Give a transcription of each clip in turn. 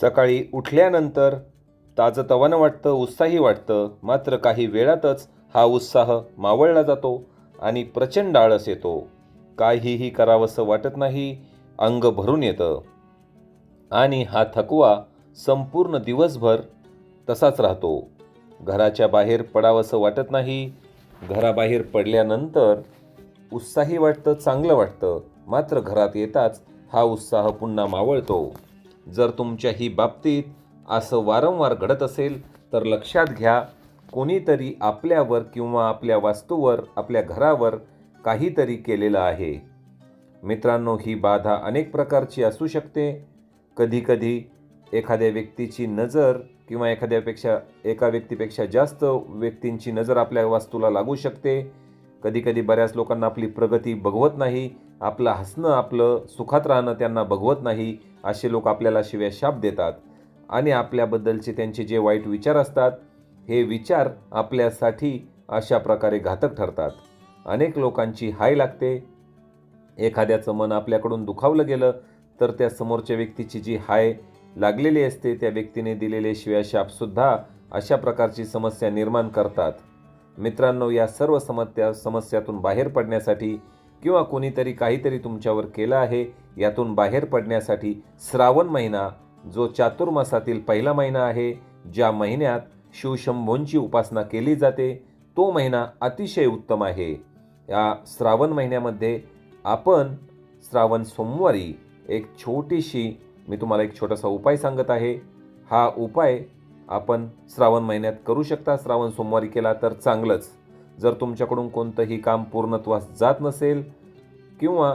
सकाळी उठल्यानंतर ताजतवानं वाटतं उत्साही वाटतं. मात्र काही वेळातच हा उत्साह मावळला जातो आणि प्रचंड आळस येतो. काहीही करावंसं वाटत नाही अंग भरून येतं. आणि हा थकवा संपूर्ण दिवसभर तसाच राहतो. घराच्या बाहेर पडावंसं वाटत नाही. घराबाहेर पडल्यानंतर उत्साही वाटतं चांगलं वाटतं. मात्र घरात येताच हा उत्साह पुन्हा मावळतो. जर तुमच्याही बाबतीत असं वारंवार घडत असेल तर लक्षात घ्या कोणीतरी आपल्यावर किंवा आपल्या वास्तूवर आपल्या घरावर काहीतरी केलेलं आहे. मित्रांनो ही बाधा अनेक प्रकारची असू शकते. कधीकधी एखाद्या व्यक्तीची नजर किंवा एखाद्यापेक्षा एका व्यक्तीपेक्षा जास्त व्यक्तींची नजर आपल्या वास्तूला लागू शकते. कधीकधी बऱ्याच लोकांना आपली प्रगती बघवत नाही आपलं हसणं आपलं सुखात राहणं त्यांना बघवत नाही असे लोक आपल्याला शिव्या शाप देतात. आणि आपल्याबद्दलचे त्यांचे जे वाईट विचार असतात हे विचार आपल्यासाठी अशा प्रकारे घातक ठरतात. अनेक लोकांची हाय लागते. एखाद्याचं मन आपल्याकडून दुखावलं गेलं तर त्या समोरच्या व्यक्तीची जी हाय लागलेली असते त्या व्यक्तीने दिलेले शिव्याशापसुद्धा अशा प्रकारची समस्या निर्माण करतात. मित्रांनो या सर्व समस्या समस्यातून बाहेर पडण्यासाठी किंवा कोणीतरी काहीतरी तुमच्यावर केलं आहे यातून बाहेर पडण्यासाठी श्रावण महिना जो चातुर्मासातील पहिला महिना आहे ज्या महिन्यात शिवशंभोंची उपासना केली जाते तो महिना अतिशय उत्तम आहे. या श्रावण महिन्यामध्ये आपण श्रावण सोमवारी एक छोटीशी मी तुम्हाला एक छोटासा उपाय सांगत आहे. हा उपाय आपण श्रावण महिन्यात करू शकता. श्रावण सोमवारी केला तर चांगलंच. जर तुमच्याकडून कोणतंही काम पूर्णत्वास जात नसेल किंवा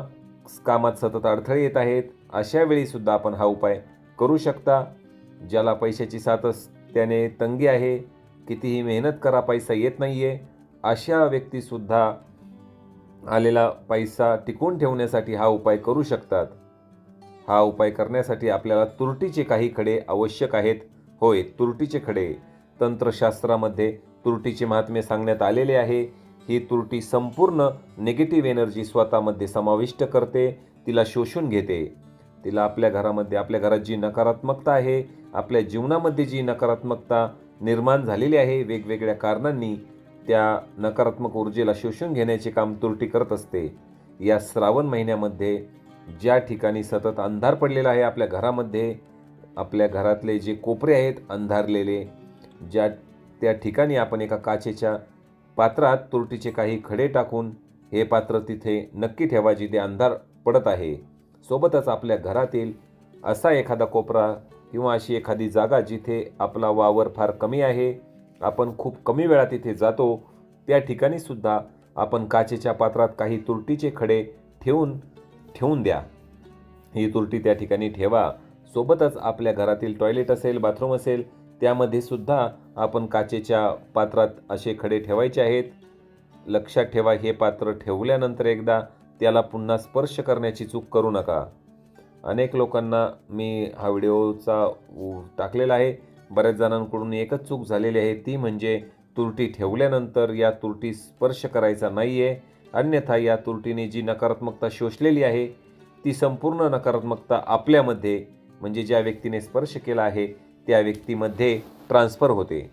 कामात सतत अडथळे येत आहेत अशा वेळीसुद्धा आपण हा उपाय करू शकता. ज्याला पैशाची साथच त्याने तंगी आहे कितीही मेहनत करा पैसा येत नाही आहे अशा व्यक्तीसुद्धा आलेला पैसा टिकून ठेवण्यासाठी हा उपाय करू शकतात. हा उपाय करण्यासाठी आपल्याला तुरटीचे काही खडे आवश्यक आहेत. होय तुरटीचे खडे. तंत्रशास्त्रामध्ये तुरटीचे महात्म्य सांगण्यात आलेले आहे. ही तुरटी संपूर्ण निगेटिव्ह एनर्जी स्वतःमध्ये समाविष्ट करते तिला शोषून घेते. तिला आपल्या घरामध्ये आपल्या घरात जी नकारात्मकता आहे आपल्या जीवनामध्ये जी नकारात्मकता निर्माण झालेली आहे वेगवेगळ्या कारणांनी त्या नकारात्मक ऊर्जेला शोषून घेण्याचे काम तुरटी करत असते. या श्रावण महिन्यामध्ये ज्या ठिकाणी सतत अंधार पडलेला आहे आपल्या घरामध्ये आपल्या घरातले जे कोपरे आहेत अंधारलेले ज्या त्या ठिकाणी आपण एका काचेच्या पात्रात तुरटीचे काही खडे टाकून हे पात्र तिथे नक्की ठेवा जिथे अंधार पडत आहे. सोबतच आपल्या घरातील असा एखादा कोपरा किंवा अशी एखादी जागा जिथे आपला वावर फार कमी आहे आपण खूप कमी वेळा तिथे जातो त्या ठिकाणी सुद्धा आपण काचेच्या पात्रात काही तुरटीचे खडे ठेवून ठेवून द्या. ही तुरटी त्या ठिकाणी ठेवा. सोबतच आपल्या घरातील टॉयलेट असेल बाथरूम असेल त्यामध्ये सुद्धा आपण काचेच्या पात्रात असे खडे ठेवायचे आहेत. लक्षात ठेवा हे पात्र ठेवल्यानंतर एकदा त्याला पुन्हा स्पर्श करण्याची चूक करू नका. अनेक लोकांना मी हा व्हिडिओचा टाकलेला आहे. बऱ्याच जणांकडून एकच चूक झालेली आहे ती म्हणजे तुरटी ठेवल्यानंतर या तुरटी स्पर्श करायचा नाही आहे अन्यथा या तुरटीने जी नकारात्मकता शोषलेली आहे ती संपूर्ण नकारात्मकता आपल्यामध्ये म्हणजे ज्या व्यक्तीने स्पर्श केला आहे त्या व्यक्तीमध्ये ट्रान्सफर होते.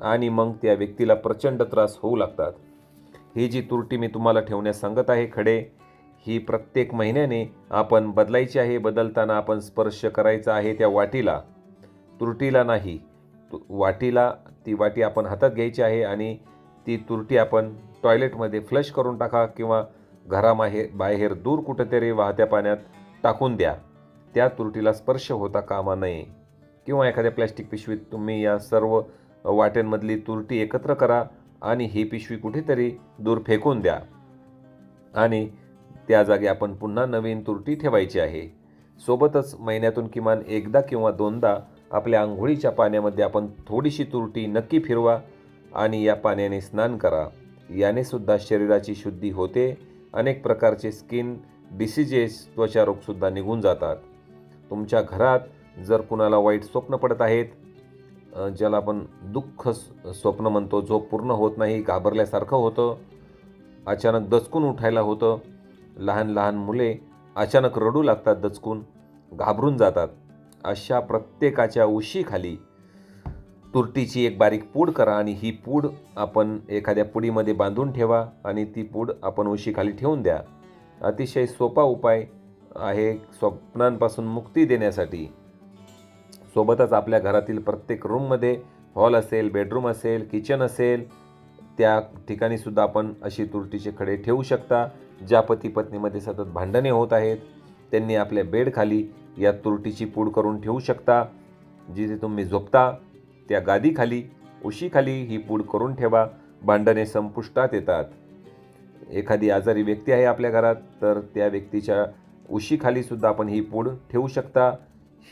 आणि मग त्या व्यक्तीला प्रचंड त्रास होऊ लागतात. ही जी तुरटी मी तुम्हाला ठेवण्यास सांगत आहे खडे ही प्रत्येक महिन्याने आपण बदलायची आहे बदलताना आपण स्पर्श करायचा आहे त्या वाटीला. तुरटीला नाही तु- वाटीला ती वाटी आपण हातात घ्यायची आहे आणि ती तुरटी आपण टॉयलेटमध्ये फ्लश करून टाका किंवा घरामाहेर बाहेर दूर कुठंतरी वाहत्या पाण्यात टाकून द्या. त्या तुरटीला स्पर्श होता कामा नये. किंवा एखाद्या प्लॅस्टिक पिशवीत तुम्ही या सर्व वाट्यांमधली तुरटी एकत्र करा आणि ही पिशवी कुठेतरी दूर फेकून द्या. आणि त्या जागी आपण पुन्हा नवीन तुरटी ठेवायची आहे. सोबतच महिन्यातून किमान एकदा किंवा दोनदा आपल्या आंघोळीच्या पाण्यामध्ये आपण थोडीशी तुरटी नक्की फिरवा आणि या पाण्याने स्नान करा. याने सुद्धा शरीराची शुद्धी होते. अनेक प्रकारचे स्किन डिसिजेस त्वचारोगसुद्धा निघून जातात. तुमच्या घरात जर कुणाला वाईट स्वप्न पडत आहेत ज्याला आपण दुःख स- स्वप्न म्हणतो झोप पूर्ण होत नाही घाबरल्यासारखं होतं अचानक दचकून उठायला होतं लहान लहान मुले अचानक रडू लागतात दचकून घाबरून जातात अशा प्रत्येकाच्या उशीखाली तुरटीची एक बारीक पूड करा आणि ही पूड आपण एखाद्या पुडीमध्ये बांधून ठेवा आणि ती पूड आपण उशीखाली ठेवून द्या. अतिशय सोपा उपाय आहे स्वप्नांपासून मुक्ती देण्यासाठी. सोबतच आपल्या घरातील प्रत्येक रूममध्ये हॉल असेल बेडरूम असेल किचन असेल त्या ठिकाणी सुद्धा आपण अशी तुरटीचे खडे ठेवू शकता ज्या पती पत्नीमध्ये सतत भांडणे होत आहेत. त्यांनी आपल्या बेडखाली या तुरटीची पूड करून ठेवू शकता जिथे तुम्ही झोपता त्या गादीखाली उशीखाली ही पूड करून ठेवा. भांडणे संपुष्टात येतात. एखादी आजारी व्यक्ती आहे आपल्या घरात तर त्या व्यक्तीच्या उशीखाली सुद्धा आपण ही पूड ठेवू शकता.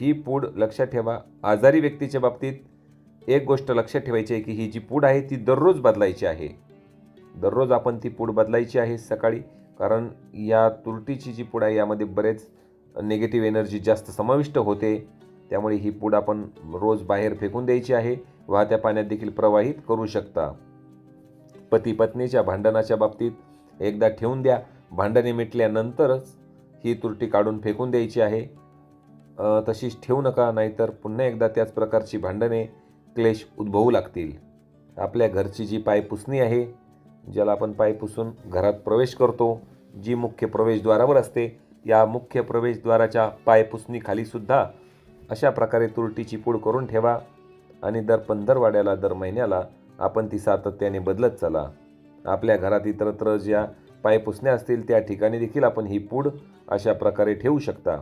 ही पूड लक्षात ठेवा. आजारी व्यक्तीच्या बाबतीत एक गोष्ट लक्षात ठेवायची आहे की ही जी पूड आहे ती दररोज बदलायची आहे. दररोज आपण ती पूड बदलायची आहे सकाळी कारण या तुरटीची जी पूड आहे यामध्ये बरेच निगेटिव्ह एनर्जी जास्त समाविष्ट होते. त्यामुळे ही पूड आपण रोज बाहेर फेकून द्यायची आहे. वाहत्या पाण्यात देखील प्रवाहित करू शकता. पती पत्नीच्या भांडणाच्या बाबतीत एकदा ठेवून द्या. भांडणे मिटल्यानंतरच ही तुरटी काढून फेकून द्यायची आहे. तशीच ठेवू नका नाहीतर पुन्हा एकदा त्याच प्रकारची भांडणे क्लेश उद्भवू लागतील. आपल्या घरची जी पाय पुसणी आहे ज्याला आपण पाय पुसून घरात प्रवेश करतो जी मुख्य प्रवेशद्वारावर असते या मुख्य प्रवेशद्वाराच्या पाय अशा प्रकारे तुरटीची पूड करून ठेवा आणि दर पंधरवाड्याला दर महिन्याला आपण ती सातत्याने बदलत चला. आपल्या घरात इतरत्र ज्या पाय पुसण्या असतील त्या ठिकाणी देखील आपण ही पूड अशा प्रकारे ठेवू शकता.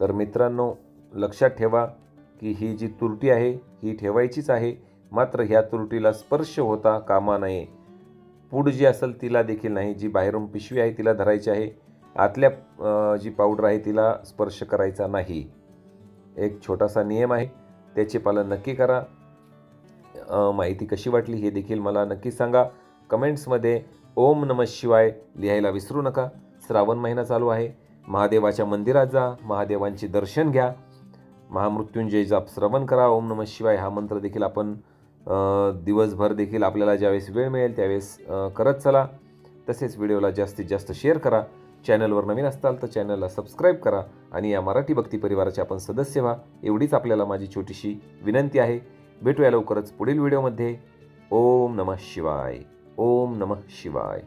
तर मित्रांनो लक्षात ठेवा की ही जी तुरटी आहे ही ठेवायचीच आहे. मात्र ह्या तुरटीला स्पर्श होता कामा नये. पूड जी असेल तिला देखील नाही जी बाहेरून पिशवी आहे तिला धरायची आहे. आतल्या जी पावडर आहे तिला स्पर्श करायचा नाही. एक छोटासा नियम आहे त्याचे पालन नक्की करा. माहिती कशी वाटली हे देखील मला नक्की सांगा. कमेंट्समध्ये ओम नमः शिवाय लिहायला विसरू नका. श्रावण महिना चालू आहे. महादेवाच्या मंदिरात जा महादेवांचे दर्शन घ्या. महामृत्युंजय जाप श्रवण करा. ओम नम शिवाय हा मंत्र देखील आपण दिवसभर देखील आपल्याला ज्यावेळेस वेळ मिळेल त्यावेळेस करत चला. तसेच व्हिडिओला जास्तीत जास्त शेअर करा. चॅनलवर नवीन असताल तर चॅनलला सबस्क्राईब करा आणि या मराठी भक्ती परिवाराचे आपण सदस्य व्हा. एवढीच आपल्याला माझी छोटीशी विनंती आहे. भेटूया लवकरच पुढील व्हिडिओमध्ये. ओम नमः शिवाय. ओम नमः शिवाय.